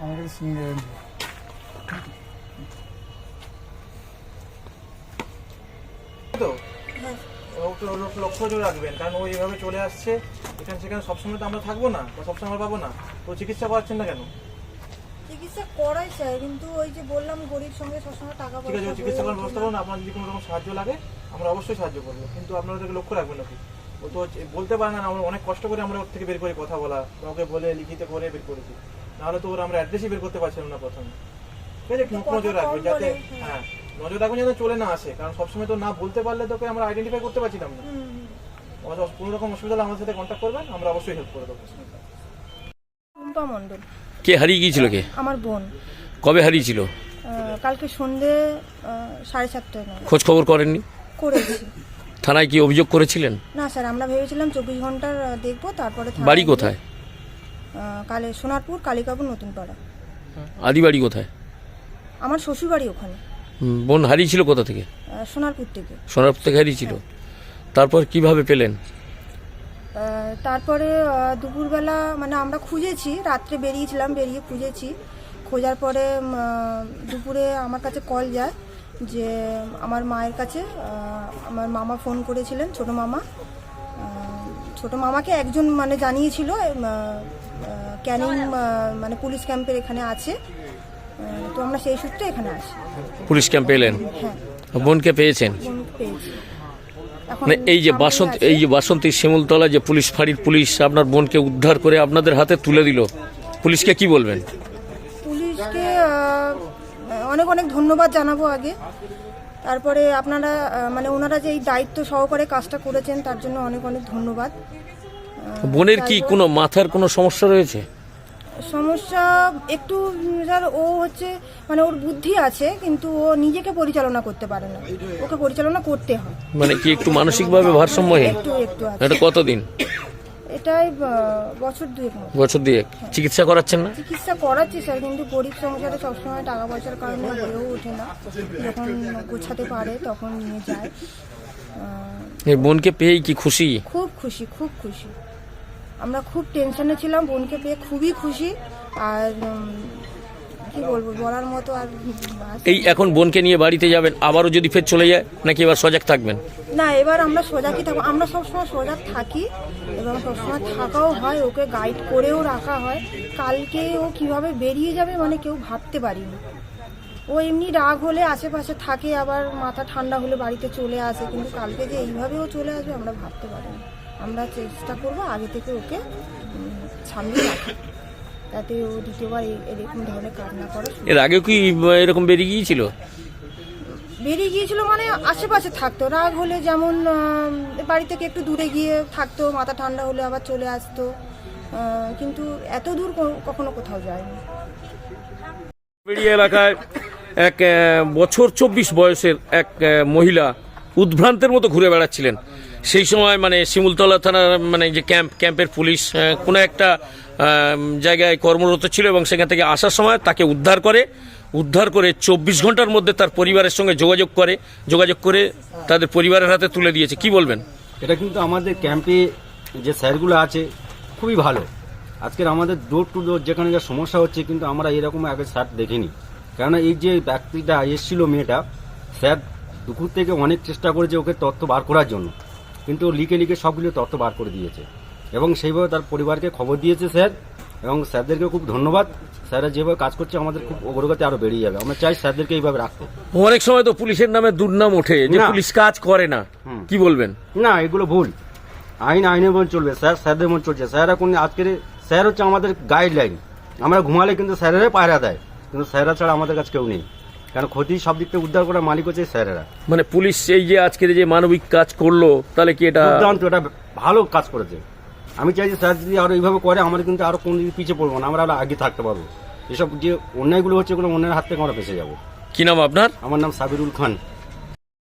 আমার কাছে সিঙ্গেল তো লক্ষ্য রাখবেন কারণ ও এইভাবে চলে আসছে এখানে সেখানে সবসময় তো আমরা থাকব না বা সবসময় আমরা পাবো না তো চিকিৎসা করাচ্ছেন না কেন চিকিৎসা করাই স্যার কিন্তু ওই যে বললাম গরিব সঙ্গে সবসময় টাকা ঠিক আছে চিকিৎসা করার ব্যবস্থা করুন আপনার যদি কোনো রকম সাহায্য লাগে আমরা অবশ্যই সাহায্য করব কিন্তু আপনারা লক্ষ্য রাখবেন নাকি ও তো বলতে পারে না আমরা অনেক কষ্ট করে আমরা ওর থেকে বের করি কথা বলা বা ওকে বলে লিখিত করে বের করেছি নাহলে তো ওর আমরা অ্যাড্রেসই বের করতে পারছিলাম না প্রথমে। ঠিক আছে একটু নজর কম যাতে হ্যাঁ। নজর রাখবেন যাতে চলে না আসে কারণ সবসময় তো না বলতে পারলে তোকে আমরা আইডেন্টিফাই করতে পারছিলাম না। হুম, হুম। কোনো রকম অসুবিধা হলে আমাদের সাথে কন্ট্যাক্ট করবেন আমরা অবশ্যই হেল্প করে দেবো। টুম্পা মণ্ডল। কে হারিয়ে গিয়েছিল কে? আমার বোন। কবে হারিয়েছিল? আহ, কালকে সন্ধে আহ, সাড়ে খোঁজ খবর করেননি? করেছি। থানায় কি অভিযোগ করেছিলেন? না স্যার আমরা ভেবেছিলাম চব্বিশ ঘণ্টার আহ, দেখব তারপরে থানায় বাড়ি গিয়ে, কোথায়? কালে সোনারপুর কালিকাপুর নতুন পাড়া। আদি বাড়ি কোথায়? আমার শ্বশুর বাড়ি ওখানে বোন হারিয়েছিল কোথা থেকে? আহ, সোনারপুর থেকে। সোনারপুর থেকে হারিয়েছিল? তারপর কীভাবে পেলেন? আহ, তারপরে আহ, দুপুরবেলা মানে আমরা খুঁজেছি রাত্রে বেরিয়েছিলাম বেরিয়ে খুঁজেছি। খোঁজার পরে উম, আহ, দুপুরে আমার কাছে কল যায় যে আমার মায়ের কাছে আহ, আমার মামা ফোন করেছিলেন ছোট মামা। আহ, ছোট মামাকে একজন মানে জানিয়েছিল ক্যানিং মানে পুলিশ ক্যাম্পের এখানে আছে। তো আমরা সেই সূত্রে এখানে আসি। পুলিশ ক্যাম্পে এলেন? হ্যাঁ। বোনকে পেয়েছেন? মানে এই যে বাসন্ত এই যে বাসন্তী শিমুলতলা যে পুলিশ ফাঁড়ির পুলিশ আপনার বোনকে উদ্ধার করে আপনাদের হাতে তুলে দিল। পুলিশকে কি বলবেন? পুলিশকে অনেক অনেক ধন্যবাদ জানাব আগে। তারপরে আপনারা মানে ওনারা যে এই দায়িত্ব সহকারে কাজটা করেছেন তার জন্য অনেক অনেক ধন্যবাদ। বোনের কি কোনো মাথার কোনো সমস্যা রয়েছে? সমস্যা একটু স্যার ও হচ্ছে মানে ওর বুদ্ধি আছে কিন্তু ও নিজেকে পরিচালনা করতে পারে না। ওকে পরিচালনা করতে হয়। মানে কি একটু মানসিকভাবে ভারসাম্যহীন? একটু একটু আছে। এটা কতদিন? এটাই বছর দুয়েক মতো। বছর দিয়ে চিকিৎসা করাচ্ছেন না? চিকিৎসা করাচ্ছি স্যার কিন্তু গরিব সংসারে সবসময় টাকা পয়সার কারণে হয়েও ওঠে না। যখন গোছাতে পারে তখন নিয়ে যায়। আহ, এই বোনকে পেয়েই কি খুশি? খুব খুশি খুব খুশি। আমরা খুব টেনশনে ছিলাম বোনকে পেয়ে খুবই খুশি। আর উম, কি বলব বলার মতো আর এই এখন বোনকে নিয়ে বাড়িতে যাবেন আবারও যদি ফের চলে যায় নাকি এবার সজাগ থাকবেন? না এবার আমরা সোজাকি থাকব। আমরা সবসময় সজাগ থাকি এবং সবসময় থাকাও হয় ওকে গাইড করেও রাখা হয়। কালকে ও কীভাবে বেরিয়ে যাবে মানে কেউ ভাবতে পারিনি। ও এমনি রাগ হলে আশেপাশে থাকে আবার মাথা ঠান্ডা হলে বাড়িতে চলে আসে কিন্তু কালকে যে এইভাবেও চলে আসবে আমরা ভাবতে পারিনি। আমরা চেষ্টা করব আগে থেকে ওকে সামনে রাখা যাতে ও দ্বিতীয়বার এরকম ধরনের কাজ না করে। এর আগেও কি এরকম বেরিয়ে গিয়েছিল? বেরিয়ে গিয়েছিল মানে আশেপাশে থাকতো। রাগ হলে যেমন বাড়ি থেকে একটু দূরে গিয়ে থাকতো মাথা ঠান্ডা হলে আবার চলে আসতো। কিন্তু এত দূর কখনো কোথাও যায়নি। বেরিয়া এলাকায় এক বছর চব্বিশ বয়সের এক মহিলা উদ্ভ্রান্তের মতো ঘুরে বেড়াচ্ছিলেন। সেই সময় মানে শিমুলতলা থানার মানে যে ক্যাম্প, ক্যাম্পের পুলিশ কোনো একটা জায়গায় কর্মরত ছিল এবং সেখান থেকে আসার সময় তাকে উদ্ধার করে উদ্ধার করে চব্বিশ ঘণ্টার মধ্যে তার পরিবারের সঙ্গে যোগাযোগ করে যোগাযোগ করে তাদের পরিবারের হাতে তুলে দিয়েছে। কি বলবেন? এটা কিন্তু আমাদের ক্যাম্পে যে স্যারগুলো আছে, খুবই ভালো। আজকের আমাদের ডোর টু ডোর যেখানে যা সমস্যা হচ্ছে, কিন্তু আমরা এরকম আগে স্যার দেখিনি। কেননা এই যে ব্যক্তিটা এসেছিল মেয়েটা, স্যার দুপুর থেকে অনেক চেষ্টা করেছে ওকে তথ্য বার করার জন্য। কিন্তু লিখে লিখে সবগুলো তথ্য বার করে দিয়েছে। এবং সেইভাবে তার পরিবারকে খবর দিয়েছে স্যার। এবং স্যারদেরকে খুব ধন্যবাদ। স্যাররা যেভাবে কাজ করছে আমাদের খুব অগ্রগতি আরও বেরিয়ে যাবে। আমরা চাই স্যারদেরকে এইভাবে রাখতে। অনেক সময় তো পুলিশের নামে দুর্নাম ওঠে যে। পুলিশ কাজ করে না। কি বলবেন? না এগুলো ভুল। আইন আইনের মন চলবে। স্যার স্যারদের মন চলছে। স্যাররা কোন আজকের স্যার হচ্ছে আমাদের গাইডলাইন আমরা ঘুমালে কিন্তু স্যারেরাই পায়রা দেয়। কিন্তু স্যাররা ছাড়া আমাদের কাছে কেউ নেই। কারণ ক্ষতি সব দিক থেকে উদ্ধার করার মালিক হচ্ছে স্যারেরা। মানে পুলিশ এই যে আজকে যে মানবিক কাজ করল তাহলে কি এটা দুর্দান্ত এটা ভালো কাজ করেছে। আমি চাই যে স্যার যদি আরও এইভাবে করে আমরা কিন্তু আরও কোন দিকে পিছিয়ে পড়ব না আমরা আরও আগে থাকতে পারব। এসব যে অন্যায়গুলো হচ্ছে ওগুলো অন্যের হাত থেকে আমরা বেঁচে যাব। কি নাম আপনার? আমার নাম সাবিরুল খান।